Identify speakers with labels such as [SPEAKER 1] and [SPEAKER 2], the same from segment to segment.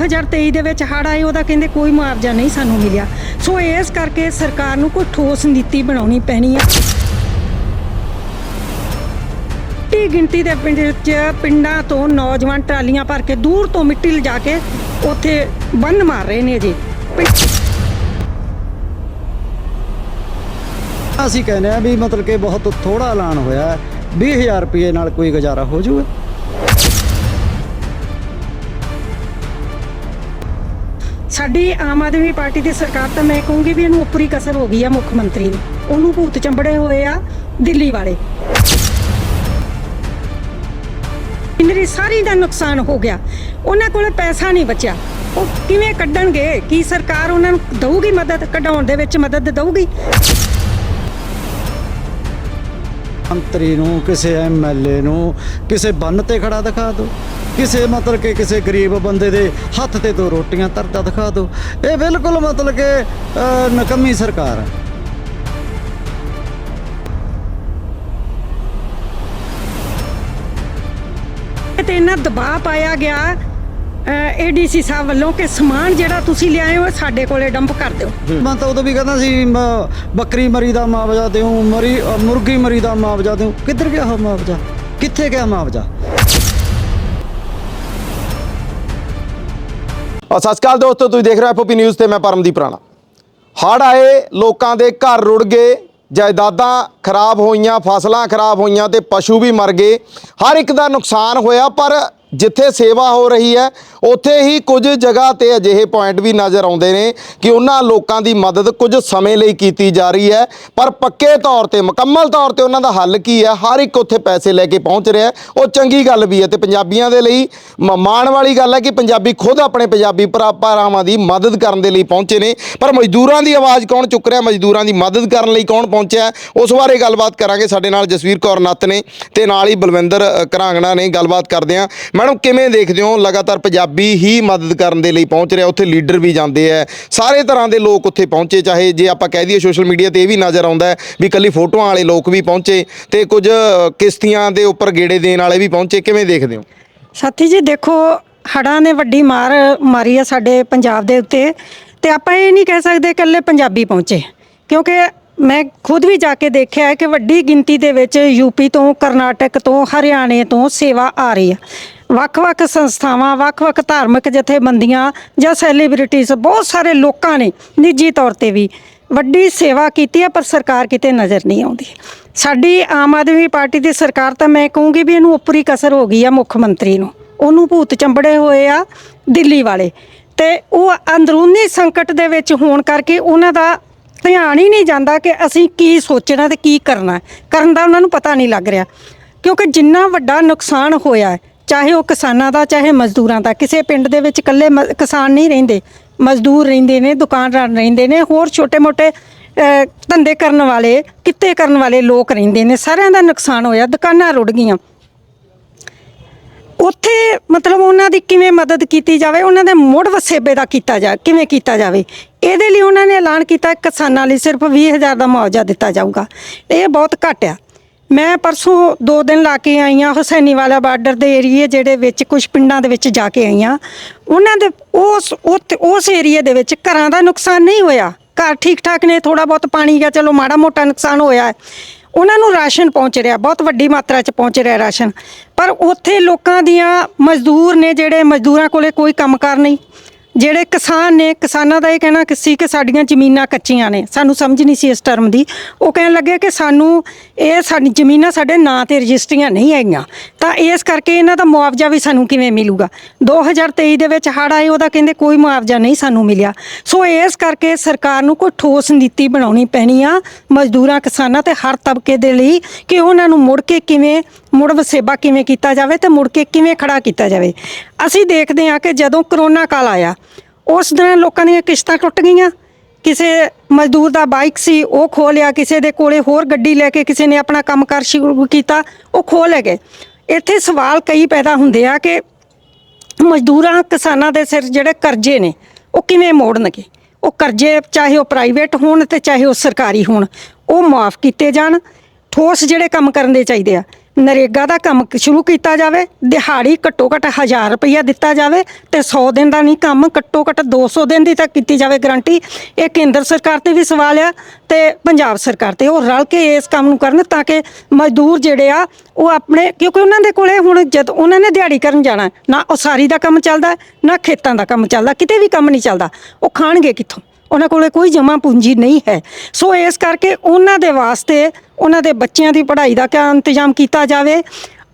[SPEAKER 1] 2023 ਦੇ ਵਿੱਚ ਹੜ੍ਹ ਆਏ, ਉਹਦਾ ਕਹਿੰਦੇ ਕੋਈ ਮੁਆਵਜ਼ਾ ਨਹੀਂ ਸਾਨੂੰ ਮਿਲਿਆ। ਸੋ ਇਸ ਕਰਕੇ ਸਰਕਾਰ ਨੂੰ ਕੋਈ ਠੋਸ ਨੀਤੀ ਬਣਾਉਣੀ ਪੈਣੀ ਆ। ਟੀ ਗਿਣਤੀ ਦੇ ਪਿੰਡ ਵਿੱਚ ਪਿੰਡਾਂ ਤੋਂ ਨੌਜਵਾਨ ਟਰਾਲੀਆਂ ਭਰ ਕੇ ਦੂਰ ਤੋਂ ਮਿੱਟੀ ਲਿਜਾ ਕੇ ਉੱਥੇ ਬੰਨ ਮਾਰ ਰਹੇ ਨੇ ਜੀ।
[SPEAKER 2] ਅਸੀਂ ਕਹਿੰਦੇ ਆ ਵੀ ਮਤਲਬ ਕਿ ਬਹੁਤ ਥੋੜਾ ਐਲਾਨ ਹੋਇਆ ਹੈ। 20000 ਰੁਪਏ ਨਾਲ ਕੋਈ ਗੁਜ਼ਾਰਾ ਹੋ ਜਾਊਗਾ।
[SPEAKER 1] ਸਾਡੀ ਆਮ ਆਦਮੀ ਪਾਰਟੀ ਦੀ ਸਰਕਾਰ ਤਾਂ ਮੈਂ ਕਹੂੰਗੀ ਵੀ ਇਹਨੂੰ ਉੱਪਰੀ ਕਸਰ ਹੋ ਗਈ ਆ ਮੁੱਖ ਮੰਤਰੀ ਨੂੰ ਉਹਨੂੰ ਭੂਤ ਚੰਬੜੇ ਹੋਏ ਆ ਦਿੱਲੀ ਵਾਲੇ। ਮੇਰੀ ਸਾਰੀ ਦਾ ਨੁਕਸਾਨ ਹੋ ਗਿਆ। ਉਹਨਾਂ ਕੋਲ ਪੈਸਾ ਨਹੀਂ ਬਚਿਆ। ਉਹ ਕਿਵੇਂ ਕੱਢਣਗੇ? ਕੀ ਸਰਕਾਰ ਉਹਨਾਂ ਨੂੰ ਦਊਗੀ ਮਦਦ? ਕਢਾਉਣ ਦੇ ਵਿੱਚ ਮਦਦ ਦਊਗੀ?
[SPEAKER 2] ਮੰਤਰੀ ਨੂੰ, ਕਿਸੇ ਐਮਐਲਏ ਨੂੰ, ਕਿਸੇ ਬੰਨ ਤੇ ਖੜਾ ਦਿਖਾ ਦਿਓ। ਕਿਸੇ ਮਤਲਬ ਕਿ ਕਿਸੇ ਗਰੀਬ ਬੰਦੇ ਦੇ ਹੱਥ ਤੇ ਦੋ ਰੋਟੀਆਂ ਤਰਦਾ ਦਿਖਾ ਦਿਓ। ਇਹ ਬਿਲਕੁਲ ਮਤਲਬ ਕਿ ਨਕਮੀ ਸਰਕਾਰ ਹੈ।
[SPEAKER 1] ਤੇ ਇਹਨਾਂ ਦਬਾਅ ਪਾਇਆ ਗਿਆ ਏਡੀਸੀ ਸਾਹਿਬ ਵੱਲੋਂ ਕਿ ਸਮਾਨ ਜਿਹੜਾ ਤੁਸੀਂ ਲਿਆਏ ਹੋ ਸਾਡੇ ਕੋਲੇ ਡੰਪ ਕਰ ਦਿਓ।
[SPEAKER 2] ਮੈਂ ਤਾਂ ਉਦੋਂ ਵੀ ਕਹਿੰਦਾ ਸੀ ਮ- ਬੱਕਰੀ ਮਰੀ ਦਾ ਮੁਆਵਜ਼ਾ ਦਿਓ ਮਰੀ ਅ, ਮੁਰਗੀ ਮਰੀ ਦਾ ਮੁਆਵਜ਼ਾ ਦਿਓ ਕਿੱਧਰ ਗਿਆ ਉਹ ਮੁਆਵਜ਼ਾ? ਕਿੱਥੇ ਗਿਆ ਮੁਆਵਜ਼ਾ?
[SPEAKER 3] ਔਰ ਸਤਿ ਸ਼੍ਰੀ ਅਕਾਲ ਦੋਸਤੋ ਤੁਸੀਂ ਦੇਖ ਰਹੇ ਹੋ ਐਫਓਪੀ ਨਿਊਜ਼ ਤੇ ਮੈਂ ਪਰਮਦੀਪ ਰਾਣਾ। ਹੜ੍ਹ ਆਏ ਲੋਕਾਂ ਦੇ ਘਰ ਰੁੜ ਗਏ ਜਾਇਦਾਦਾਂ ਖਰਾਬ ਹੋਈਆਂ ਫਸਲਾਂ ਖਰਾਬ ਹੋਈਆਂ ਤੇ ਪਸ਼ੂ ਵੀ ਮਰ ਗਏ। ਹਰ ਇੱਕ ਦਾ ਨੁਕਸਾਨ ਹੋਇਆ ਪਰ ਜਿੱਥੇ ਸੇਵਾ ਹੋ ਰਹੀ ਹੈ ਉੱਥੇ ਹੀ ਕੁਝ ਜਗ੍ਹਾ ਤੇ ਅਜਿਹੇ ਪੁਆਇੰਟ ਵੀ ਨਜ਼ਰ ਆਉਂਦੇ ਨੇ ਕਿ ਉਹਨਾਂ ਲੋਕਾਂ ਦੀ ਮਦਦ ਕੁਝ ਸਮੇਂ ਲਈ ਕੀਤੀ ਜਾ ਰਹੀ ਹੈ। ਪਰ ਪੱਕੇ ਤੌਰ ਤੇ ਮੁਕੰਮਲ ਤੌਰ ਤੇ ਉਹਨਾਂ ਦਾ ਹੱਲ ਕੀ ਹੈ? ਹਰ ਇੱਕ ਉੱਥੇ ਪੈਸੇ ਲੈ ਕੇ ਪਹੁੰਚ ਰਿਹਾ ਉਹ ਚੰਗੀ ਗੱਲ ਵੀ ਹੈ ਤੇ ਪੰਜਾਬੀਆਂ ਦੇ ਲਈ ਮ- ਮਾਣ ਵਾਲੀ ਗੱਲ ਹੈ ਕਿ ਪੰਜਾਬੀ ਖੁਦ ਆਪਣੇ ਪੰਜਾਬੀ ਭਰਾ ਭਰਾਵਾਂ ਦੀ ਮਦਦ ਕਰਨ ਦੇ ਲਈ ਪਹੁੰਚੇ ਨੇ। ਪਰ ਮਜ਼ਦੂਰਾਂ ਦੀ ਆਵਾਜ਼ ਕੌਣ ਚੁੱਕ ਰਿਹਾ? ਮਜ਼ਦੂਰਾਂ ਦੀ ਮਦਦ ਕਰਨ ਲਈ ਕੌਣ ਪਹੁੰਚਿਆ ਉਸ ਬਾਰੇ ਗੱਲਬਾਤ ਕਰਾਂਗੇ। ਸਾਡੇ ਨਾਲ ਜਸਵੀਰ ਕੌਰ ਨੱਤ ਨੇ ਤੇ ਨਾਲ ਹੀ ਬਲਵਿੰਦਰ ਅ, ਘਰਾਂਗਣਾ ਨੇ। ਗੱਲਬਾਤ ਕਰਦੇ ਆ ਮੈਡਮ, ਕਿਵੇਂ ਦੇਖਦੇ ਹੋ? ਲਗਾਤਾਰ ਪੰਜਾਬੀ ਹੀ ਮਦਦ ਕਰਨ ਦੇ ਲਈ ਪਹੁੰਚ ਰਿਹਾ, ਉੱਥੇ ਲੀਡਰ ਵੀ ਜਾਂਦੇ ਆ। ਸਾਰੇ ਤਰ੍ਹਾਂ ਦੇ ਲੋਕ ਉੱਥੇ ਪਹੁੰਚੇ, ਚਾਹੇ ਜੇ ਆਪਾਂ ਕਹਿ ਦਈਏ ਸੋਸ਼ਲ ਮੀਡੀਆ ਤੇ ਇਹ ਵੀ ਨਜ਼ਰ ਆਉਂਦਾ ਵੀ ਕੱਲੀ ਫੋਟੋਆਂ ਵਾਲੇ ਲੋਕ ਵੀ ਪਹੁੰਚੇ ਤੇ ਕੁਝ ਕਿਸ਼ਤੀਆਂ ਦੇ ਉੱਪਰ ਗੇੜੇ ਦੇਣ ਵਾਲੇ ਵੀ ਪਹੁੰਚੇ, ਕਿਵੇਂ ਦੇਖਦੇ ਹੋ?
[SPEAKER 1] ਸਾਥੀ ਜੀ, ਦੇਖੋ, ਹੜ੍ਹਾਂ ਨੇ ਵੱਡੀ ਮਾਰ ਮਾਰੀ ਆ ਸਾਡੇ ਪੰਜਾਬ ਦੇ ਉੱਤੇ ਤੇ ਆਪਾਂ ਇਹ ਨਹੀਂ ਕਹਿ ਸਕਦੇ ਇਕੱਲੇ ਪੰਜਾਬੀ ਪਹੁੰਚੇ। ਕਿਉਂਕਿ ਮੈਂ ਖੁਦ ਵੀ ਜਾ ਕੇ ਦੇਖਿਆ ਹੈ ਕਿ ਵੱਡੀ ਗਿਣਤੀ ਦੇ ਵਿੱਚ ਯੂਪੀ ਤੋਂ, ਕਰਨਾਟਕ ਤੋਂ, ਹਰਿਆਣੇ ਤੋਂ ਸੇਵਾ ਆ ਰਹੀ ਹੈ ਵੱਖ-ਵੱਖ ਸੰਸਥਾਵਾਂ, ਵੱਖ-ਵੱਖ ਧਾਰਮਿਕ ਜਥੇਬੰਦੀਆਂ ਜਾਂ ਸੈਲੀਬ੍ਰਿਟੀਜ਼ ਬਹੁਤ ਸਾਰੇ ਲੋਕਾਂ ਨੇ ਨਿੱਜੀ ਤੌਰ ਤੇ ਵੀ ਵੱਡੀ ਸੇਵਾ ਕੀਤੀ ਹੈ, ਪਰ ਸਰਕਾਰ ਕਿਤੇ ਨਜ਼ਰ ਨਹੀਂ ਆਉਂਦੀ। ਸਾਡੀ ਆਮ ਆਦਮੀ ਪਾਰਟੀ ਦੀ ਸਰਕਾਰ ਤਾਂ ਮੈਂ ਕਹੂੰਗੀ ਵੀ ਇਹਨੂੰ ਉੱਪਰੀ ਕਸਰ ਹੋ ਗਈ ਆ ਮੁੱਖ ਮੰਤਰੀ ਨੂੰ। ਉਹਨੂੰ ਭੂਤ ਚੰਬੜੇ ਹੋਏ ਆ ਦਿੱਲੀ ਵਾਲੇ ਤੇ ਉਹ ਅੰਦਰੂਨੀ ਸੰਕਟ ਦੇ ਵਿੱਚ ਹੋਣ ਕਰਕੇ ਉਹਨਾਂ ਦਾ ਧਿਆਨ ਹੀ ਨਹੀਂ ਜਾਂਦਾ ਕਿ ਅਸੀਂ ਕੀ ਸੋਚਣਾ ਤੇ ਕੀ ਕਰਨਾ। ਕਰਨ ਦਾ ਉਹਨਾਂ ਨੂੰ ਪਤਾ ਨਹੀਂ ਲੱਗ ਰਿਹਾ, ਕਿਉਂਕਿ ਜਿੰਨਾ ਵੱਡਾ ਨੁਕਸਾਨ ਹੋਇਆ ਹੈ ਚਾਹੇ ਉਹ ਕਿਸਾਨਾਂ ਦਾ, ਚਾਹੇ ਮਜ਼ਦੂਰਾਂ ਦਾ। ਕਿਸੇ ਪਿੰਡ ਦੇ ਵਿੱਚ ਇਕੱਲੇ ਮ- ਕਿਸਾਨ ਨਹੀਂ ਰਹਿੰਦੇ। ਮਜ਼ਦੂਰ ਰਹਿੰਦੇ ਨੇ, ਦੁਕਾਨਦਾਰ ਰਹਿੰਦੇ ਨੇ, ਹੋਰ ਛੋਟੇ-ਮੋਟੇ ਧੰਦੇ ਕਰਨ ਵਾਲੇ, ਕਿੱਤੇ ਕਰਨ ਵਾਲੇ ਲੋਕ ਰਹਿੰਦੇ ਨੇ। ਸਾਰਿਆਂ ਦਾ ਨੁਕਸਾਨ ਹੋਇਆ, ਦੁਕਾਨਾਂ ਰੁੜ ਗਈਆਂ। ਉੱਥੇ ਮਤਲਬ ਉਹਨਾਂ ਦੀ ਕਿਵੇਂ ਮਦਦ ਕੀਤੀ ਜਾਵੇ, ਉਹਨਾਂ ਦੇ ਮੁੜ ਵਸੇਬੇ ਦਾ ਕੀਤਾ ਜਾ, ਕਿਵੇਂ ਕੀਤਾ ਜਾਵੇ? ਇਹਦੇ ਲਈ ਉਹਨਾਂ ਨੇ ਐਲਾਨ ਕੀਤਾ, ਕਿਸਾਨਾਂ ਲਈ ਸਿਰਫ 20000 ਦਾ ਮੁਆਵਜ਼ਾ ਦਿੱਤਾ ਜਾਊਗਾ। ਇਹ ਬਹੁਤ ਘੱਟ ਆ। ਮੈਂ ਪਰਸੋਂ ਦੋ ਦਿਨ ਲਾ ਕੇ ਆਈ ਹਾਂ ਹੁਸੈਨੀ ਵਾਲਾ ਬਾਰਡਰ ਦੇ ਏਰੀਏ ਜਿਹੜੇ ਵਿੱਚ ਕੁਝ ਪਿੰਡਾਂ ਦੇ ਵਿੱਚ ਜਾ ਕੇ ਆਈ ਹਾਂ। ਉਹਨਾਂ ਦੇ ਉਸ ਉੱਥੇ- ਉਸ ਏਰੀਏ ਦੇ ਵਿੱਚ ਘਰਾਂ ਦਾ ਨੁਕਸਾਨ ਨਹੀਂ ਹੋਇਆ। ਘਰ ਠੀਕ ਠਾਕ ਨੇ ਥੋੜਾ ਬਹੁਤ ਪਾਣੀ ਗਿਆ, ਚਲੋ ਮਾੜਾ ਮੋਟਾ ਨੁਕਸਾਨ ਹੋਇਆ ਹੈ। ਉਹਨਾਂ ਨੂੰ ਰਾਸ਼ਨ ਪਹੁੰਚ ਰਿਹਾ, ਬਹੁਤ ਵੱਡੀ ਮਾਤਰਾ 'ਚ ਪਹੁੰਚ ਰਿਹਾ ਰਾਸ਼ਨ। ਪਰ ਉੱਥੇ ਲੋਕਾਂ ਦੀਆਂ ਮਜ਼ਦੂਰ ਨੇ ਜਿਹੜੇ ਮਜ਼ਦੂਰਾਂ ਕੋਲੇ ਕੋਈ ਕੰਮਕਾਰ ਨਹੀਂ। ਜਿਹੜੇ ਕਿਸਾਨ ਨੇ, ਕਿਸਾਨਾਂ ਦਾ ਇਹ ਕਹਿਣਾ ਕਿ ਸੀ ਕਿ ਸਾਡੀਆਂ ਜ਼ਮੀਨਾਂ ਕੱਚੀਆਂ ਨੇ। ਸਾਨੂੰ ਸਮਝ ਨਹੀਂ ਸੀ ਇਸ ਟਰਮ ਦੀ। ਉਹ ਕਹਿਣ ਲੱਗੇ ਕਿ ਸਾਨੂੰ ਇਹ ਸਾਡੀ ਜ਼ਮੀਨਾਂ ਸਾਡੇ ਨਾਂ ਤੇ ਰਜਿਸਟਰੀਆਂ ਨਹੀਂ ਹੈਗੀਆਂ। ਤਾਂ ਇਸ ਕਰਕੇ ਇਹਨਾਂ ਦਾ ਮੁਆਵਜ਼ਾ ਵੀ ਸਾਨੂੰ ਕਿਵੇਂ ਮਿਲੂਗਾ? 2023 ਦੇ ਵਿੱਚ ਹੜ੍ਹ ਆਏ, ਉਹਦਾ ਕਹਿੰਦੇ ਕੋਈ ਮੁਆਵਜ਼ਾ ਨਹੀਂ ਸਾਨੂੰ ਮਿਲਿਆ। ਸੋ ਇਸ ਕਰਕੇ ਸਰਕਾਰ ਨੂੰ ਕੋਈ ਠੋਸ ਨੀਤੀ ਬਣਾਉਣੀ ਪੈਣੀ ਆ ਮਜ਼ਦੂਰਾਂ, ਕਿਸਾਨਾਂ ਤੇ ਹਰ ਤਬਕੇ ਦੇ ਲਈ ਕਿ ਉਹਨਾਂ ਨੂੰ ਮੁੜ ਕੇ ਕਿਵੇਂ ਮੁੜ ਵਸੇਬਾ ਕਿਵੇਂ ਕੀਤਾ ਜਾਵੇ ਤੇ ਮੁੜ ਕੇ ਕਿਵੇਂ ਖੜਾ ਕੀਤਾ ਜਾਵੇ? ਅਸੀਂ ਦੇਖਦੇ ਹਾਂ ਕਿ ਜਦੋਂ ਕਰੋਨਾ ਕਾਲ ਆਇਆ, ਉਸ ਦੌਰਾਨ ਲੋਕਾਂ ਦੀਆਂ ਕਿਸ਼ਤਾਂ ਟੁੱਟ ਗਈਆਂ। ਕਿਸੇ ਮਜ਼ਦੂਰ ਦਾ ਬਾਈਕ ਸੀ, ਉਹ ਖੋ ਲਿਆ, ਕਿਸੇ ਦੇ ਕੋਲੇ ਹੋਰ ਗੱਡੀ ਲੈ ਕੇ ਕਿਸੇ ਨੇ ਆਪਣਾ ਕੰਮਕਾਰ ਸ਼ੁਰੂ ਕੀਤਾ, ਉਹ ਖੋ ਲੈ ਗਏ। ਇੱਥੇ ਸਵਾਲ ਕਈ ਪੈਦਾ ਹੁੰਦੇ ਆ ਕਿ ਮਜ਼ਦੂਰਾਂ, ਕਿਸਾਨਾਂ ਦੇ ਸਿਰ ਜਿਹੜੇ ਕਰਜ਼ੇ ਨੇ, ਉਹ ਕਿਵੇਂ ਮੋੜਨਗੇ? ਉਹ ਕਰਜ਼ੇ ਚਾਹੇ ਉਹ ਪ੍ਰਾਈਵੇਟ ਹੋਣ ਤੇ ਚਾਹੇ ਉਹ ਸਰਕਾਰੀ ਹੋਣ, ਉਹ ਮਾਫ ਕੀਤੇ ਜਾਣ। ਠੋਸ ਜਿਹੜੇ ਕੰਮ ਕਰਨ ਦੇ ਚਾਹੀਦੇ ਆ। ਨਰੇਗਾ ਦਾ ਕੰਮ ਕ- ਸ਼ੁਰੂ ਕੀਤਾ ਜਾਵੇ, ਦਿਹਾੜੀ ਘੱਟੋ ਘੱਟ 1000 ਰੁਪਈਆ ਦਿੱਤਾ ਜਾਵੇ ਤੇ 100 ਦਿਨ ਦਾ ਨਹੀਂ ਕੰਮ ਘੱਟੋ ਘੱਟ 200 ਦਿਨ ਦੀ ਤਾਂ ਕੀਤੀ ਜਾਵੇ ਗਰੰਟੀ ਇਹ ਕੇਂਦਰ ਸਰਕਾਰ ਤੇ ਵੀ ਸਵਾਲ ਆ ਤੇ ਪੰਜਾਬ ਸਰਕਾਰ ਤੇ ਉਹ ਰਲ ਕੇ ਇਸ ਕੰਮ ਨੂੰ ਕਰਨ ਤਾਂ ਕਿ ਮਜ਼ਦੂਰ ਜਿਹੜੇ ਆ, ਉਹ ਆਪਣੇ, ਕਿਉਂਕਿ ਉਹਨਾਂ ਦੇ ਕੋਲੇ ਹੁਣ ਜਦ ਉਹਨਾਂ ਨੇ ਦਿਹਾੜੀ ਕਰਨ ਜਾਣਾ, ਨਾ ਉਸਾਰੀ ਦਾ ਕੰਮ ਚੱਲਦਾ, ਨਾ ਖੇਤਾਂ ਦਾ ਕੰਮ ਚੱਲਦਾ, ਕਿਤੇ ਵੀ ਕੰਮ ਨਹੀਂ ਚੱਲਦਾ, ਉਹ ਖਾਣਗੇ ਕਿੱਥੋਂ? ਉਹਨਾਂ ਕੋਲੇ ਕੋਈ ਜਮਾ ਪੂੰਜੀ ਨਹੀਂ ਹੈ। ਸੋ ਇਸ ਕਰਕੇ ਉਹਨਾਂ ਦੇ ਵਾਸਤੇ ਉਹਨਾਂ ਦੇ ਬੱਚਿਆਂ ਦੀ ਪੜ੍ਹਾਈ ਦਾ ਕਿਆ ਇੰਤਜ਼ਾਮ ਕੀਤਾ ਜਾਵੇ।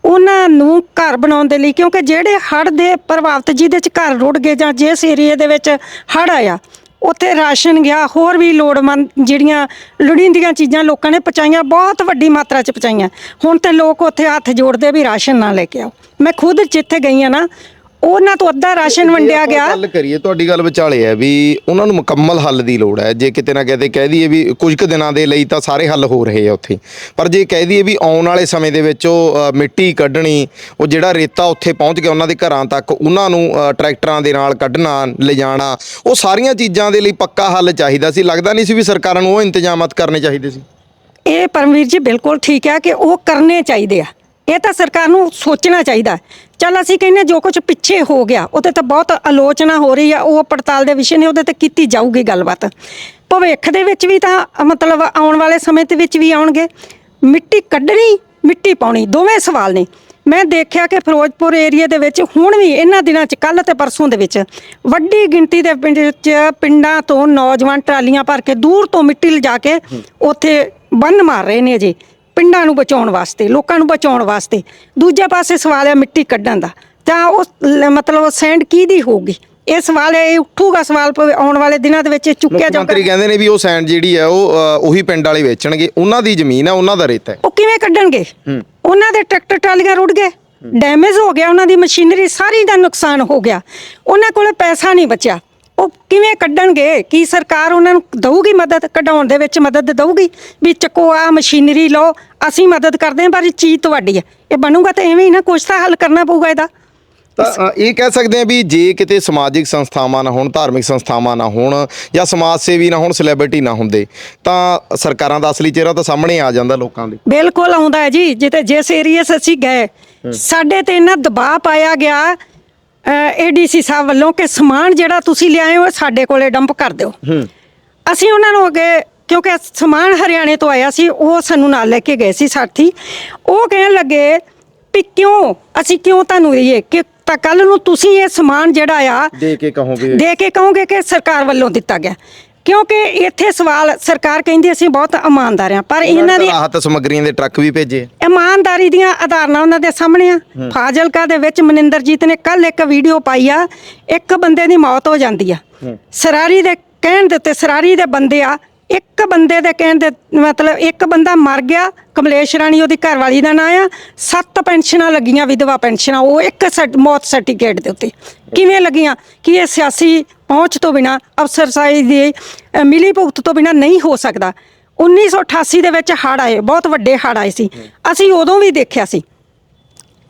[SPEAKER 1] ਉਹਨਾਂ ਨੂੰ ਘਰ ਬਣਾਉਣ ਦੇ ਲਈ, ਕਿਉਂਕਿ ਜਿਹੜੇ ਹੜ੍ਹ ਦੇ ਪ੍ਰਭਾਵਿਤ ਜਿਹਦੇ ਚ ਘਰ ਰੁੜ ਗਏ ਜਾਂ ਜਿਸ ਏਰੀਏ ਦੇ ਵਿੱਚ ਹੜ੍ਹ ਆਇਆ, ਉੱਥੇ ਰਾਸ਼ਨ ਗਿਆ, ਹੋਰ ਵੀ ਲੋੜਵੰਦ ਜਿਹੜੀਆਂ ਲੋੜੀਂਦੀਆਂ ਚੀਜ਼ਾਂ ਲੋਕਾਂ ਨੇ ਪਹੁੰਚਾਈਆਂ, ਬਹੁਤ ਵੱਡੀ ਮਾਤਰਾ ਚ ਪਹੁੰਚਾਈਆਂ। ਹੁਣ ਤੇ ਲੋਕ ਉੱਥੇ ਹੱਥ ਜੋੜਦੇ ਵੀ ਰਾਸ਼ਨ ਨਾ ਲੈ ਕੇ ਆਓ। ਮੈਂ ਖੁਦ ਜਿੱਥੇ ਗਈ ਆ ਨਾ ਉਹਨਾਂ ਤੋਂ ਅੱਧਾ ਰਾਸ਼ਨ ਵੰਡਿਆ ਗਿਆ।
[SPEAKER 3] ਗੱਲ ਕਰੀਏ ਤੁਹਾਡੀ ਗੱਲ ਵਿਚਾਲੇ ਹੈ ਵੀ ਉਹਨਾਂ ਨੂੰ ਮੁਕੰਮਲ ਹੱਲ ਦੀ ਲੋੜ ਹੈ। ਜੇ ਕਿਤੇ ਨਾ ਕਿਤੇ ਕਹਿ ਦਈਏ ਵੀ ਕੁਝ ਕੁ ਦਿਨਾਂ ਦੇ ਲਈ ਤਾਂ ਸਾਰੇ ਹੱਲ ਹੋ ਰਹੇ ਆ ਉੱਥੇ। ਪਰ ਜੇ ਕਹਿ ਦਈਏ ਵੀ ਆਉਣ ਵਾਲੇ ਸਮੇਂ ਦੇ ਵਿੱਚ ਉਹ ਅ, ਮਿੱਟੀ ਕੱਢਣੀ ਉਹ ਜਿਹੜਾ ਰੇਤਾ ਉੱਥੇ ਪਹੁੰਚ ਗਿਆ ਉਹਨਾਂ ਦੇ ਘਰਾਂ ਤੱਕ ਉਹਨਾਂ ਨੂੰ ਅ, ਟਰੈਕਟਰਾਂ ਦੇ ਨਾਲ ਕੱਢਣਾ ਲਿਜਾਣਾ ਉਹ ਸਾਰੀਆਂ ਚੀਜ਼ਾਂ ਦੇ ਲਈ ਪੱਕਾ ਹੱਲ ਚਾਹੀਦਾ ਸੀ। ਲੱਗਦਾ ਨਹੀਂ ਸੀ ਵੀ ਸਰਕਾਰਾਂ ਨੂੰ ਉਹ ਇੰਤਜ਼ਾਮਾਤ ਕਰਨੇ ਚਾਹੀਦੇ ਸੀ।
[SPEAKER 1] ਇਹ ਪਰਮਵੀਰ ਜੀ ਬਿਲਕੁਲ ਠੀਕ ਹੈ ਕਿ ਉਹ ਕਰਨੇ ਚਾਹੀਦੇ ਆ। ਇਹ ਤਾਂ ਸਰਕਾਰ ਨੂੰ ਸੋਚਣਾ ਚਾਹੀਦਾ ਚਲ ਅਸੀਂ ਕਹਿੰਦੇ ਜੋ ਕੁਝ ਪਿੱਛੇ ਹੋ ਗਿਆ ਉਹਦੇ ਤੇ ਬਹੁਤ ਆਲੋਚਨਾ ਹੋ ਰਹੀ ਆ ਉਹ ਪੜਤਾਲ ਦੇ ਵਿਸ਼ੇ ਨੇ ਉਹਦੇ ਤੇ ਕੀਤੀ ਜਾਊਗੀ ਗੱਲਬਾਤ। ਭਵਿੱਖ ਦੇ ਵਿੱਚ ਵੀ ਤਾਂ ਮਤਲਬ ਆਉਣ ਵਾਲੇ ਸਮੇਂ ਦੇ ਵਿੱਚ ਵੀ ਆਉਣਗੇ। ਮਿੱਟੀ ਕੱਢਣੀ ਮਿੱਟੀ ਪਾਉਣੀ ਦੋਵੇਂ ਸਵਾਲ ਨੇ। ਮੈਂ ਦੇਖਿਆ ਕਿ ਫਿਰੋਜ਼ਪੁਰ ਏਰੀਆ ਦੇ ਵਿੱਚ ਹੁਣ ਵੀ ਇਹਨਾਂ ਦਿਨਾਂ 'ਚ ਕੱਲ ਤੇ ਪਰਸੋਂ ਦੇ ਵਿੱਚ ਵੱਡੀ ਗਿਣਤੀ ਦੇ ਪਿੰਡ 'ਚ ਪਿੰਡਾਂ ਤੋਂ ਨੌਜਵਾਨ ਟਰਾਲੀਆਂ ਭਰ ਕੇ ਦੂਰ ਤੋਂ ਮਿੱਟੀ ਲਿਜਾ ਕੇ ਉੱਥੇ ਬੰਨ ਮਾਰ ਰਹੇ ਨੇ ਅਜੇ। ਪਿੰਡਾਂ ਨੂੰ ਬਚਾਉਣ ਵਾਸਤੇ ਲੋਕਾਂ ਨੂੰ ਬਚਾਉਣ ਵਾਸਤੇ ਦੂਜੇ ਪਾਸੇ ਸਵਾਲ ਹੈ ਮਿੱਟੀ ਕੱਢਣ ਦਾ। ਤਾਂ ਉਹ ਲ- ਮਤਲਬ ਸੈਂਡ ਕਿਹਦੀ ਹੋਊਗੀ? ਇਹ ਸਵਾਲ ਹੈ ਇਹ ਉੱਠੂਗਾ ਸਵਾਲ ਆਉਣ ਵਾਲੇ ਦਿਨਾਂ ਦੇ ਵਿੱਚ ਚੁੱਕਿਆ
[SPEAKER 3] ਮੁੱਖ ਮੰਤਰੀ
[SPEAKER 1] ਜਾਊਗਾ।
[SPEAKER 3] ਕਹਿੰਦੇ ਨੇ ਵੀ ਉਹ ਸੈਂਡ ਜਿਹੜੀ ਹੈ ਉਹ ਅ, ਉਹੀ ਪਿੰਡ ਵਾਲੇ ਵੇਚਣਗੇ ਉਹਨਾਂ ਦੀ ਜ਼ਮੀਨ ਹੈ ਉਹਨਾਂ ਦਾ ਰੇਤਾ ਹੈ।
[SPEAKER 1] ਉਹ ਕਿਵੇਂ ਕੱਢਣਗੇ? ਉਹਨਾਂ ਦੇ ਟਰੈਕਟਰ ਟਰਾਲੀਆਂ ਰੁੜ ਗਏ ਡੈਮੇਜ ਹੋ ਗਿਆ ਉਹਨਾਂ ਦੀ ਮਸ਼ੀਨਰੀ ਸਾਰੀ ਦਾ ਨੁਕਸਾਨ ਹੋ ਗਿਆ। ਉਹਨਾਂ ਕੋਲੇ ਪੈਸਾ ਨਹੀਂ ਬਚਿਆ। ਉਹ ਕਿਵੇਂ ਕੱਢਣਗੇ? ਕੀ ਸਰਕਾਰ ਉਹਨਾਂ ਨੂੰ ਦਊਗੀ ਮਦਦ? ਕਢਾਉਣ ਦੇ ਵਿੱਚ ਮਦਦ ਦਊਗੀ? ਵੀ ਚੱਕੋ ਆ ਮਸ਼ੀਨਰੀ ਲਓ ਅਸੀਂ ਮਦਦ ਕਰਦੇ ਹਾਂ ਪਰ ਇਹ ਚੀਜ਼ ਤੁਹਾਡੀ ਹੈ। ਇਹ ਬਣੂਗਾ ਤਾਂ ਐਵੇਂ ਹੀ ਨਾ ਕੁਛ ਤਾਂ ਹੱਲ ਕਰਨਾ ਪਊਗਾ ਇਹਦਾ।
[SPEAKER 3] ਤਾਂ ਇਹ ਕਹਿ ਸਕਦੇ ਆ ਵੀ ਜੇ ਕਿਤੇ ਸਮਾਜਿਕ ਸੰਸਥਾਵਾਂ ਨਾ ਹੋਣ ਧਾਰਮਿਕ ਸੰਸਥਾਵਾਂ ਨਾ ਹੋਣ ਜਾਂ ਸਮਾਜ ਸੇਵੀ ਨਾ ਹੋਣ ਸੈਲੀਬ੍ਰਿਟੀ ਨਾ ਹੁੰਦੇ ਤਾਂ ਸਰਕਾਰਾਂ ਦਾ ਅਸਲੀ ਚਿਹਰਾ ਤਾਂ ਸਾਹਮਣੇ ਆ ਜਾਂਦਾ ਲੋਕਾਂ ਦੇ।
[SPEAKER 1] ਬਿਲਕੁਲ ਆਉਂਦਾ ਹੈ ਜੀ ਜਿੱਤੇ ਜਿਸ ਏਰੀਏ 'ਚ ਅਸੀਂ ਗਏ ਸਾਡੇ ਤੇ ਇੰਨਾ ਦਬਾਅ ਪਾਇਆ ਗਿਆ ਏਡੀਸੀ ਸਾਹਿਬ ਵੱਲੋਂ ਕਿ ਸਮਾਨ ਜਿਹੜਾ ਤੁਸੀਂ ਲਿਆਏ ਹੋ ਸਾਡੇ ਕੋਲੇ ਡੰਪ ਕਰ ਦਿਓ। ਅਸੀਂ ਉਹਨਾਂ ਨੂੰ ਅੱਗੇ ਕਿਉਂਕਿ ਸਮਾਨ ਹਰਿਆਣੇ ਤੋਂ ਆਇਆ ਸੀ ਉਹ ਸਾਨੂੰ ਨਾਲ ਲੈ ਕੇ ਗਏ ਸੀ ਸਾਥੀ। ਉਹ ਕਹਿਣ ਲੱਗੇ ਵੀ ਕਿਉਂ ਅਸੀਂ ਕਿਉਂ ਤੁਹਾਨੂੰ ਇਹ ਕਿ ਤਾਂ ਕੱਲ ਨੂੰ ਤੁਸੀਂ ਇਹ ਸਮਾਨ ਜਿਹੜਾ ਆ
[SPEAKER 3] ਦੇ ਕੇ ਕਹੋਗੇ।
[SPEAKER 1] ਦੇ ਕੇ ਕਹੋਗੇ ਕਿ ਸਰਕਾਰ ਵੱਲੋਂ ਦਿੱਤਾ ਗਿਆ। ਕਿਉਂਕਿ ਇੱਥੇ ਸਵਾਲ ਸਰਕਾਰ ਕਹਿੰਦੀ ਅਸੀਂ ਬਹੁਤ ਇਮਾਨਦਾਰ ਹਾਂ ਪਰ ਇਹਨਾਂ ਦੀ
[SPEAKER 3] ਰਾਹਤ ਸਮੱਗਰੀਆਂ ਦੇ ਟਰੱਕ ਵੀ ਭੇਜੇ।
[SPEAKER 1] ਇਮਾਨਦਾਰੀ ਦੀਆਂ ਆਧਾਰਨਾਂ ਉਹਨਾਂ ਦੇ ਸਾਹਮਣੇ ਆ। ਫਾਜ਼ਿਲਕਾ ਦੇ ਵਿੱਚ ਮਨਿੰਦਰਜੀਤ ਨੇ ਕੱਲ ਇੱਕ ਵੀਡੀਓ ਪਾਈ ਆ ਇੱਕ ਬੰਦੇ ਦੀ ਮੌਤ ਹੋ ਜਾਂਦੀ ਆ। ਸਰਾਰੀ ਦੇ ਕਹਿਣ ਦੇ ਉੱਤੇ ਸਰਾਰੀ ਦੇ ਬੰਦੇ ਆ ਇੱਕ ਬੰਦੇ ਦੇ ਕਹਿਣ ਦੇ ਮਤਲਬ ਇੱਕ ਬੰਦਾ ਮਰ ਗਿਆ, ਕਮਲੇਸ਼ ਰਾਣੀ ਉਹਦੀ ਘਰਵਾਲੀ ਦਾ ਨਾਂ ਆ, ਸੱਤ ਪੈਨਸ਼ਨਾਂ ਲੱਗੀਆਂ, ਵਿਧਵਾ ਪੈਨਸ਼ਨਾਂ, ਉਹ ਇੱਕ ਸਰਟ- ਮੌਤ ਸਰਟੀਫਿਕੇਟ ਦੇ ਉੱਤੇ। ਕਿਵੇਂ ਲੱਗੀਆਂ? ਕਿ ਇਹ ਸਿਆਸੀ ਪਹੁੰਚ ਤੋਂ ਬਿਨਾ ਅਫਸਰਸਾਈ ਦੀ ਮਿਲੀ ਭੁਗਤ ਤੋਂ ਬਿਨਾ ਨਹੀਂ ਹੋ ਸਕਦਾ। 1988 ਦੇ ਵਿੱਚ ਹੜ੍ਹ ਆਏ, ਬਹੁਤ ਵੱਡੇ ਹੜ੍ਹ ਆਏ ਸੀ। ਅਸੀਂ ਉਦੋਂ ਵੀ ਦੇਖਿਆ ਸੀ।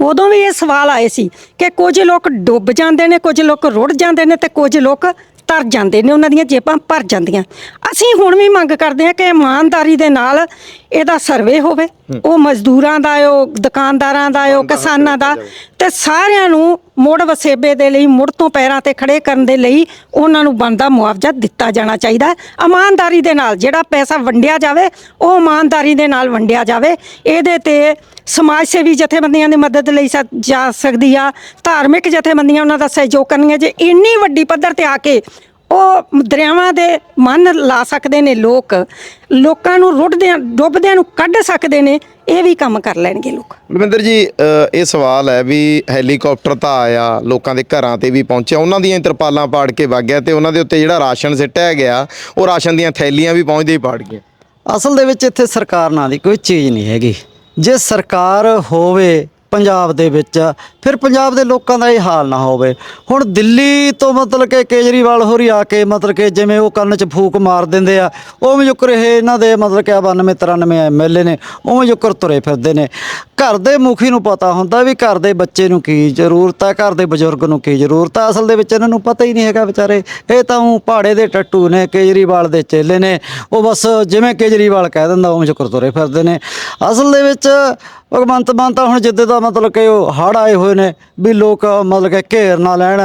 [SPEAKER 1] ਉਦੋਂ ਵੀ ਇਹ ਸਵਾਲ ਆਏ ਸੀ ਕਿ ਕੁਝ ਲੋਕ ਡੁੱਬ ਜਾਂਦੇ ਨੇ, ਕੁਝ ਲੋਕ ਰੁੜ ਜਾਂਦੇ ਨੇ ਤੇ ਕੁਝ ਲੋਕ ਤਰ ਜਾਂਦੇ ਨੇ ਉਹਨਾਂ ਦੀਆਂ ਜੇਬਾਂ ਭਰ ਜਾਂਦੀਆਂ। ਅਸੀਂ ਹੁਣ ਵੀ ਮੰਗ ਕਰਦੇ ਹਾਂ ਕਿ ਇਮਾਨਦਾਰੀ ਦੇ ਨਾਲ ਇਹਦਾ ਸਰਵੇ ਹੋਵੇ। ਉਹ ਮਜ਼ਦੂਰਾਂ ਦਾ ਉਹ ਦੁਕਾਨਦਾਰਾਂ ਦਾ ਉਹ ਕਿਸਾਨਾਂ ਦਾ ਤੇ ਸਾਰਿਆਂ ਨੂੰ ਮੁੜ ਵਸੇਬੇ ਦੇ ਲਈ, ਮੁੜ ਤੋਂ ਪੈਰਾਂ ਤੇ ਖੜੇ ਕਰਨ ਦੇ ਲਈ ਉਹਨਾਂ ਨੂੰ ਬਣਦਾ ਮੁਆਵਜ਼ਾ ਦਿੱਤਾ ਜਾਣਾ ਚਾਹੀਦਾ ਹੈ। ਇਮਾਨਦਾਰੀ ਦੇ ਨਾਲ ਜਿਹੜਾ ਪੈਸਾ ਵੰਡਿਆ ਜਾਵੇ, ਉਹ ਇਮਾਨਦਾਰੀ ਦੇ ਨਾਲ ਵੰਡਿਆ ਜਾਵੇ। ਇਹਦੇ ਤੇ ਸਮਾਜ ਸੇਵੀ ਜਥੇਬੰਦੀਆਂ ਦੀ ਮਦਦ ਲਈ ਸਕ- ਜਾ ਸਕਦੀ ਆ। ਧਾਰਮਿਕ ਜਥੇਬੰਦੀਆਂ ਉਹਨਾਂ ਦਾ ਸਹਿਯੋਗ ਕਰਨਗੀਆਂ। ਜੇ ਇੰਨੀ ਵੱਡੀ ਪੱਧਰ ਤੇ ਆ ਕੇ ਉਹ ਦਰਿਆਵਾਂ ਦੇ ਮਨ ਲਾ ਸਕਦੇ ਨੇ ਲੋਕ ਲੋਕਾਂ ਨੂੰ ਰੁੱਟਦਿਆਂ ਡੁੱਬਦਿਆਂ ਨੂੰ ਕੱਢ ਸਕਦੇ ਨੇ ਇਹ ਵੀ ਕੰਮ ਕਰ ਲੈਣਗੇ ਲੋਕ।
[SPEAKER 3] ਬਲਵਿੰਦਰ ਜੀ ਇਹ ਸਵਾਲ ਹੈ ਵੀ ਹੈਲੀਕਾਪਟਰ ਤਾਂ ਆਇਆ ਲੋਕਾਂ ਦੇ ਘਰਾਂ ਤੇ ਵੀ ਪਹੁੰਚਿਆ ਉਹਨਾਂ ਦੀਆਂ ਤਰਪਾਲਾਂ ਪਾੜ ਕੇ ਵਗ ਗਿਆ ਤੇ ਉਹਨਾਂ ਦੇ ਉੱਤੇ ਜਿਹੜਾ ਰਾਸ਼ਨ ਸਿੱਟਿਆ ਗਿਆ ਉਹ ਰਾਸ਼ਨ ਦੀਆਂ ਥੈਲੀਆਂ ਵੀ ਪਹੁੰਚਦੇ ਹੀ ਪਾੜ ਗਈਆਂ।
[SPEAKER 2] ਅਸਲ ਦੇ ਵਿੱਚ ਇੱਥੇ ਸਰਕਾਰ ਨਾਂ ਦੀ ਕੋਈ ਚੀਜ਼ ਨਹੀਂ ਹੈਗੀ। ਜੇ ਸਰਕਾਰ ਹੋਵੇ ਪੰਜਾਬ ਦੇ ਵਿੱਚ, ਫਿਰ ਪੰਜਾਬ ਦੇ ਲੋਕਾਂ ਦਾ ਇਹ ਹਾਲ ਨਾ ਹੋਵੇ। ਹੁਣ ਦਿੱਲੀ ਤੋਂ ਮਤਲਬ ਕਿ ਕੇਜਰੀਵਾਲ ਹੋਰੀ ਆ ਕੇ ਮਤਲਬ ਕਿ ਜਿਵੇਂ ਉਹ ਕੰਨ 'ਚ ਫੂਕ ਮਾਰ ਦਿੰਦੇ ਆ ਉਹ ਜੁਕਰ ਇਹ ਇਹਨਾਂ ਦੇ ਮਤਲਬ ਕਿ 92 93 ਐਮਐਲਏ ਨੇ, ਉਵੇਂ ਜੁਕਰ ਤੁਰੇ ਫਿਰਦੇ ਨੇ। ਘਰ ਦੇ ਮੁਖੀ ਨੂੰ ਪਤਾ ਹੁੰਦਾ ਵੀ ਘਰ ਦੇ ਬੱਚੇ ਨੂੰ ਕੀ ਜ਼ਰੂਰਤ ਹੈ ਘਰ ਦੇ ਬਜ਼ੁਰਗ ਨੂੰ ਕੀ ਜ਼ਰੂਰਤ ਹੈ ਅਸਲ ਦੇ ਵਿੱਚ ਇਹਨਾਂ ਨੂੰ ਪਤਾ ਹੀ ਨਹੀਂ ਹੈਗਾ ਵਿਚਾਰੇ। ਇਹ ਤਾਂ ਉਹ ਪਹਾੜੇ ਦੇ ਟੱਟੂ ਨੇ, ਕੇਜਰੀਵਾਲ ਦੇ ਚੇਲੇ ਨੇ। ਉਹ ਬਸ ਜਿਵੇਂ ਕੇਜਰੀਵਾਲ ਕਹਿ ਦਿੰਦਾ, ਉਵੇਂ ਜੁਕਰ ਤੁਰੇ ਫਿਰਦੇ ਨੇ। ਅਸਲ ਦੇ ਵਿੱਚ ਭਗਵੰਤ ਮਾਨ ਤਾਂ ਹੁਣ ਜਿੱਦੇ ਦਾ ਮਤਲਬ ਕਿ ਉਹ ਹੜ੍ਹ ਆਏ ਹੋਏ ਨੇ ਵੀ ਲੋਕ ਮਤਲਬ ਕਿ ਘੇਰ ਨਾ ਲੈਣ,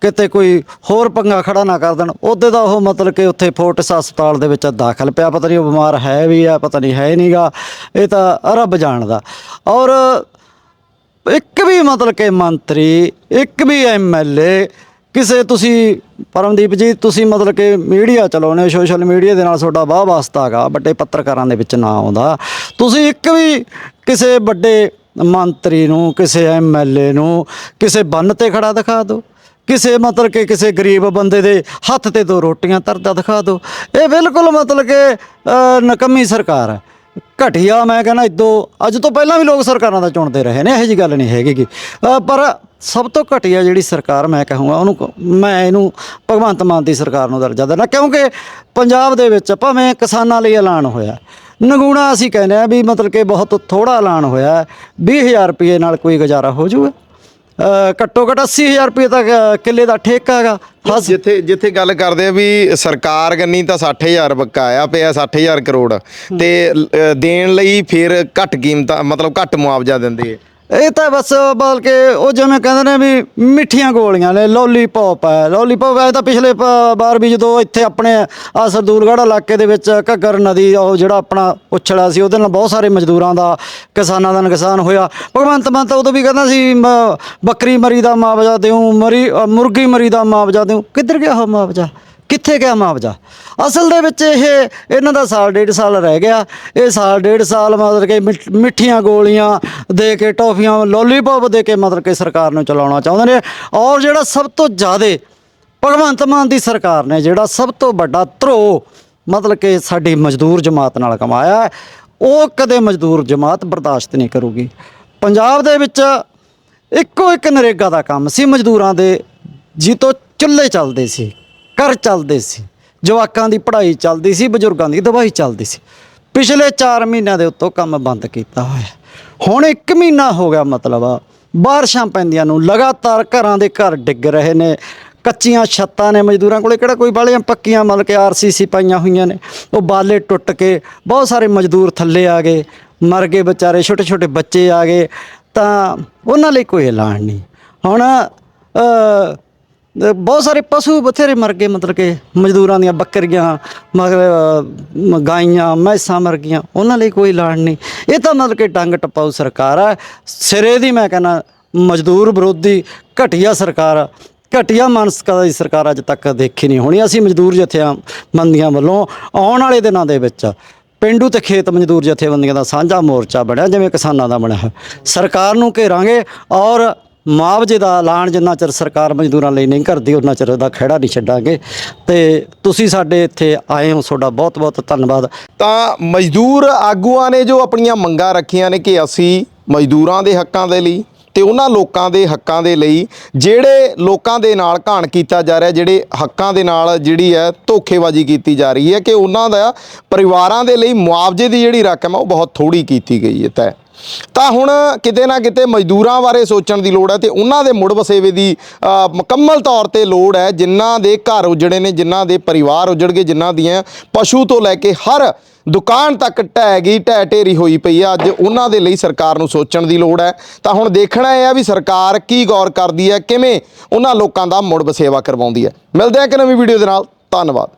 [SPEAKER 2] ਕਿਤੇ ਕੋਈ ਹੋਰ ਪੰਗਾ ਖੜਾ ਨਾ ਕਰ ਦੇਣ, ਉਹਦੇ ਦਾ ਉਹ ਮਤਲਬ ਕਿ ਉੱਥੇ ਫੋਰਟਿਸ ਹਸਪਤਾਲ ਦੇ ਵਿੱਚ ਦਾਖਲ ਪਿਆ, ਪਤਾ ਨਹੀਂ ਉਹ ਬਿਮਾਰ ਹੈ ਵੀ ਆ, ਪਤਾ ਨਹੀਂ ਹੈ ਨਹੀਂਗਾ ਇਹ ਤਾਂ ਰੱਬ ਜਾਣਦਾ। ਔਰ ਇੱਕ ਵੀ ਮਤਲਬ ਕਿ ਮੰਤਰੀ, ਇੱਕ ਵੀ ਐਮਐਲਏ ਕਿਸੇ ਤੁਸੀਂ ਪਰਮਦੀਪ ਜੀ, ਤੁਸੀਂ ਮਤਲਬ ਕਿ ਮੀਡੀਆ ਚਲਾਉਣੇ ਸੋਸ਼ਲ ਮੀਡੀਆ ਦੇ ਨਾਲ ਤੁਹਾਡਾ ਵਾਹ ਵਾਸਤਾ ਹੈਗਾ, ਵੱਡੇ ਪੱਤਰਕਾਰਾਂ ਦੇ ਵਿੱਚ ਨਾ ਆਉਂਦਾ। ਤੁਸੀਂ ਇੱਕ ਵੀ ਕਿਸੇ ਵੱਡੇ ਮੰਤਰੀ ਨੂੰ, ਕਿਸੇ ਐਮਐਲਏ ਨੂੰ, ਕਿਸੇ ਬੰਨ ਤੇ ਖੜਾ ਦਿਖਾ ਦਿਓ। ਕਿਸੇ ਮਤਲਬ ਕਿ ਕਿਸੇ ਗਰੀਬ ਬੰਦੇ ਦੇ ਹੱਥ ਤੇ ਦੋ ਰੋਟੀਆਂ ਤਰਦਾ ਦਿਖਾ ਦਿਓ। ਇਹ ਬਿਲਕੁਲ ਮਤਲਬ ਕਿ ਨਕਮੀ ਸਰਕਾਰ ਹੈ। ਘਟੀਆ ਮੈਂ ਕਹਿੰਦਾ ਇਦੋਂ, ਅੱਜ ਤੋਂ ਪਹਿਲਾਂ ਵੀ ਲੋਕ ਸਰਕਾਰਾਂ ਦਾ ਚੁਣਦੇ ਰਹੇ ਨੇ, ਇਹੋ ਜੀ ਗੱਲ ਨਹੀਂ ਹੈਗੀ ਗੀ। ਪਰ ਸਭ ਤੋਂ ਘਟੀਆ ਜਿਹੜੀ ਸਰਕਾਰ ਮੈਂ ਕਹੂੰਗਾ, ਉਹਨੂੰ ਮੈਂ ਇਹਨੂੰ ਭਗਵੰਤ ਮਾਨ ਦੀ ਸਰਕਾਰ ਨੂੰ ਦਰਜਾ ਦਿੰਦਾ। ਕਿਉਂਕਿ ਪੰਜਾਬ ਦੇ ਵਿੱਚ ਭਾਵੇਂ ਕਿਸਾਨਾਂ ਲਈ ਐਲਾਨ ਹੋਇਆ ਨਗੂਣਾ ਅਸੀਂ ਕਹਿੰਦੇ ਆ ਵੀ ਮਤਲਬ ਕਿ ਬਹੁਤ ਥੋੜਾ ਐਲਾਨ ਹੋਇਆ 20000 ਰੁਪਏ ਨਾਲ ਕੋਈ ਗੁਜ਼ਾਰਾ ਹੋ ਜਾਊਗਾ। ਅ, ਘੱਟੋ ਘੱਟ 80000 ਰੁਪਏ ਤੱਕ ਕਿੱਲੇ ਦਾ ਠੇਕਾ ਹੈਗਾ।
[SPEAKER 3] ਜਿੱਥੇ ਜਿੱਥੇ ਗੱਲ ਕਰਦੇ ਆ ਵੀ ਸਰਕਾਰ ਗੰਨੀ ਤਾਂ 60000 ਬਕਾਇਆ ਪਿਆ 60000 ਕਰੋੜ। ਤੇ ਦੇਣ ਲਈ ਫਿਰ ਘੱਟ ਕੀਮਤਾਂ ਮਤਲਬ ਘੱਟ ਮੁਆਵਜ਼ਾ ਦਿੰਦੇ ਆ
[SPEAKER 2] ਇਹ ਤਾਂ ਬਸ ਬਲਕਿ ਉਹ ਜਿਵੇਂ ਕਹਿੰਦੇ ਨੇ ਵੀ ਮਿੱਠੀਆਂ ਗੋਲੀਆਂ ਨੇ ਲੋਲੀਪੌਪ ਹੈ। ਲੋਲੀਪੌਪ ਐ ਤਾਂ ਪਿਛਲੇ ਪ- ਵਾਰ ਵੀ ਜਦੋਂ ਇੱਥੇ ਆਪਣੇ ਆ ਸਰਦੂਲਗੜ੍ਹ ਇਲਾਕੇ ਦੇ ਵਿੱਚ ਘੱਗਰ ਨਦੀ ਉਹ ਜਿਹੜਾ ਆਪਣਾ ਉਛੜਾ ਸੀ ਉਹਦੇ ਨਾਲ ਬਹੁਤ ਸਾਰੇ ਮਜ਼ਦੂਰਾਂ ਦਾ ਕਿਸਾਨਾਂ ਦਾ ਨੁਕਸਾਨ ਹੋਇਆ। ਭਗਵੰਤ ਮਾਨ ਤਾਂ ਉਦੋਂ ਵੀ ਕਹਿੰਦਾ ਸੀ ਮ- ਬੱਕਰੀ ਮਰੀ ਦਾ ਮੁਆਵਜ਼ਾ ਦਿਉ ਮਰੀ ਅ, ਮੁਰਗੀ ਮਰੀ ਦਾ ਮੁਆਵਜ਼ਾ ਦਿਉ। ਕਿੱਧਰ ਗਿਆ ਉਹ ਮੁਆਵਜ਼ਾ? ਕਿੱਥੇ ਗਿਆ ਮੁਆਵਜ਼ਾ? ਅਸਲ ਦੇ ਵਿੱਚ ਇਹ ਇਹਨਾਂ ਦਾ ਸਾਲ ਡੇਢ ਸਾਲ ਰਹਿ ਗਿਆ। ਇਹ ਸਾਲ ਡੇਢ ਸਾਲ ਮਤਲਬ ਕਿ ਮਿੱਠ- ਮਿੱਠੀਆਂ ਗੋਲੀਆਂ ਦੇ ਕੇ ਟੌਫੀਆਂ ਲੋਲੀਪੌਪ ਦੇ ਕੇ ਮਤਲਬ ਕਿ ਸਰਕਾਰ ਨੂੰ ਚਲਾਉਣਾ ਚਾਹੁੰਦੇ ਨੇ। ਔਰ ਜਿਹੜਾ ਸਭ ਤੋਂ ਜ਼ਿਆਦਾ ਭਗਵੰਤ ਮਾਨ ਦੀ ਸਰਕਾਰ ਨੇ, ਜਿਹੜਾ ਸਭ ਤੋਂ ਵੱਡਾ ਧਰੋ ਮਤਲਬ ਕਿ ਸਾਡੀ ਮਜ਼ਦੂਰ ਜਮਾਤ ਨਾਲ ਕਮਾਇਆ ਉਹ ਕਦੇ ਮਜ਼ਦੂਰ ਜਮਾਤ ਬਰਦਾਸ਼ਤ ਨਹੀਂ ਕਰੂਗੀ। ਪੰਜਾਬ ਦੇ ਵਿੱਚ ਇੱਕੋ ਇੱਕ ਨਰੇਗਾ ਦਾ ਕੰਮ ਸੀ, ਮਜ਼ਦੂਰਾਂ ਦੇ ਜਿੱਤੋਂ ਚੁੱਲ੍ਹੇ ਚੱਲਦੇ ਸੀ, ਘਰ ਚੱਲਦੇ ਸੀ, ਜਵਾਕਾਂ ਦੀ ਪੜ੍ਹਾਈ ਚੱਲਦੀ ਸੀ, ਬਜ਼ੁਰਗਾਂ ਦੀ ਦਵਾਈ ਚੱਲਦੀ ਸੀ। ਪਿਛਲੇ 4 ਮਹੀਨਿਆਂ ਦੇ ਉੱਤੋਂ ਕੰਮ ਬੰਦ ਕੀਤਾ ਹੋਇਆ। ਹੁਣ 1 ਮਹੀਨਾ ਹੋ ਗਿਆ ਮਤਲਬ। ਬਾਰਿਸ਼ਾਂ ਪੈਂਦੀਆਂ ਨੂੰ, ਲਗਾਤਾਰ ਘਰਾਂ ਦੇ ਘਰ ਡਿੱਗ ਰਹੇ ਨੇ। ਕੱਚੀਆਂ ਛੱਤਾਂ ਨੇ ਮਜ਼ਦੂਰਾਂ ਕੋਲੇ, ਕਿਹੜਾ ਕੋਈ ਬਾਲੀਆਂ ਪੱਕੀਆਂ ਮਤਲਬ ਕਿ ਆਰਸੀਸੀ ਪਾਈਆਂ ਹੋਈਆਂ ਨੇ। ਉਹ ਬਾਲੇ ਟੁੱਟ ਕੇ ਬਹੁਤ ਸਾਰੇ ਮਜ਼ਦੂਰ ਥੱਲੇ ਆ ਗਏ। ਮਰ ਗਏ ਵਿਚਾਰੇ ਛੋਟੇ ਛੋਟੇ ਬੱਚੇ ਆ ਗਏ। ਤਾਂ ਉਹਨਾਂ ਲਈ ਕੋਈ ਐਲਾਨ ਨਹੀਂ। ਹੁਣ ਤੇ ਬਹੁਤ ਸਾਰੇ ਪਸ਼ੂ ਬਥੇਰੇ ਮਰ ਗਏ, ਮਤਲਬ ਕਿ ਮਜ਼ਦੂਰਾਂ ਦੀਆਂ ਬੱਕਰੀਆਂ ਮਗਰ ਗਾਈਆਂ, ਮੈਸਾਂ ਮਰ ਗਈਆਂ, ਉਹਨਾਂ ਲਈ ਕੋਈ ਐਲਾਨ ਨਹੀਂ। ਇਹ ਤਾਂ ਮਤਲਬ ਕਿ ਡੰਗ ਟਪਾਊ ਸਰਕਾਰ ਆ। ਸਿਰੇ ਦੀ ਮੈਂ ਕਹਿੰਦਾ, ਮਜ਼ਦੂਰ ਵਿਰੋਧੀ ਘਟੀਆ ਸਰਕਾਰ ਆ। ਘਟੀਆ ਮਾਨਸਿਕਤਾ ਦੀ ਸਰਕਾਰ ਅੱਜ ਤੱਕ ਦੇਖੀ ਨਹੀਂ ਹੋਣੀ। ਅਸੀਂ ਮਜ਼ਦੂਰ ਜਥਿਆਂ ਮੰਦੀਆਂ ਵੱਲੋਂ ਆਉਣ ਵਾਲੇ ਦਿਨਾਂ ਦੇ ਵਿੱਚ ਪਿੰਡੂ ਤੇ ਖੇਤ ਮਜ਼ਦੂਰ ਜਥੇਬੰਦੀਆਂ ਦਾ ਸਾਂਝਾ ਮੋਰਚਾ ਬਣਿਆ, ਜਿਵੇਂ ਕਿਸਾਨਾਂ ਦਾ ਬਣਿਆ। ਹੈ ਸਰਕਾਰ ਨੂੰ ਘੇਰਾਂਗੇ ਔਰ ਮੁਆਵਜ਼ੇ ਦਾ ਐਲਾਨ ਜਿੰਨਾ ਚਿਰ ਸਰਕਾਰ ਮਜ਼ਦੂਰਾਂ ਲਈ ਨਹੀਂ ਕਰਦੀ, ਉਹਨਾਂ ਚਿਰ ਉਹਦਾ ਖਹਿੜਾ ਨਹੀਂ ਛੱਡਾਂਗੇ। ਤੇ ਤੁਸੀਂ ਸਾਡੇ ਇੱਥੇ ਆਏ ਹੋ, ਤੁਹਾਡਾ ਬਹੁਤ ਬਹੁਤ ਧੰਨਵਾਦ।
[SPEAKER 3] ਤਾਂ ਮਜ਼ਦੂਰ ਆਗੂਆਂ ਨੇ ਜੋ ਆਪਣੀਆਂ ਮੰਗਾਂ ਰੱਖੀਆਂ ਨੇ ਕਿ ਅਸੀਂ ਮਜ਼ਦੂਰਾਂ ਦੇ ਹੱਕਾਂ ਦੇ ਲਈ ਤੇ ਉਹਨਾਂ ਲੋਕਾਂ ਦੇ ਹੱਕਾਂ ਦੇ ਲਈ, ਜਿਹੜੇ ਲੋਕਾਂ ਦੇ ਨਾਲ ਘਾਣ ਕੀਤਾ ਜਾ ਰਿਹਾ, ਜਿਹੜੇ ਹੱਕਾਂ ਦੇ ਨਾਲ ਜਿਹੜੀ ਹੈ ਧੋਖੇਬਾਜ਼ੀ ਕੀਤੀ ਜਾ ਰਹੀ ਹੈ ਕਿ ਉਹਨਾਂ ਦਾ ਪਰਿਵਾਰਾਂ ਦੇ ਲਈ ਮੁਆਵਜ਼ੇ ਦੀ ਜਿਹੜੀ ਰਕਮ ਹੈ ਉਹ ਬਹੁਤ ਥੋੜੀ ਕੀਤੀ ਗਈ ਹੈ ਤੈ ਤਾਂ ਹੁਣ ਕਿਤੇ ਨਾ ਕਿਤੇ ਮਜ਼ਦੂਰਾਂ ਬਾਰੇ ਸੋਚਣ ਦੀ ਲੋੜ ਹੈ ਤੇ ਉਹਨਾਂ ਦੇ ਮੁੜ ਵਸੇਵੇ ਦੀ ਮੁਕੰਮਲ ਤੌਰ ਤੇ ਲੋੜ ਹੈ, ਜਿਨ੍ਹਾਂ ਦੇ ਘਰ ਉਜੜੇ ਨੇ, ਜਿਨ੍ਹਾਂ ਦੇ ਪਰਿਵਾਰ ਉਜੜ ਗਏ ਜਿਨ੍ਹਾਂ ਦੀਆਂ ਪਸ਼ੂ ਤੋਂ ਲੈ ਕੇ ਹਰ ਦੁਕਾਨ ਤੱਕ ਢਹਿ ਗਈ, ਢਹਿ ਢੇਰੀ ਹੋਈ ਪਈ ਆ ਅੱਜ ਉਹਨਾਂ ਦੇ ਲਈ ਸਰਕਾਰ ਨੂੰ ਸੋਚਣ ਦੀ ਲੋੜ ਹੈ। ਤਾਂ ਹੁਣ ਦੇਖਣਾ ਇਹ ਆ ਵੀ ਸਰਕਾਰ ਕੀ ਗੌਰ ਕਰਦੀ ਹੈ, ਕਿਵੇਂ ਉਹਨਾਂ ਲੋਕਾਂ ਦਾ ਮੁੜ ਵਸੇਵਾ ਕਰਵਾਉਂਦੀ ਹੈ। ਮਿਲਦੇ ਆ ਇੱਕ ਨਵੀਂ ਵੀਡੀਓ ਦੇ ਨਾਲ। ਧੰਨਵਾਦ।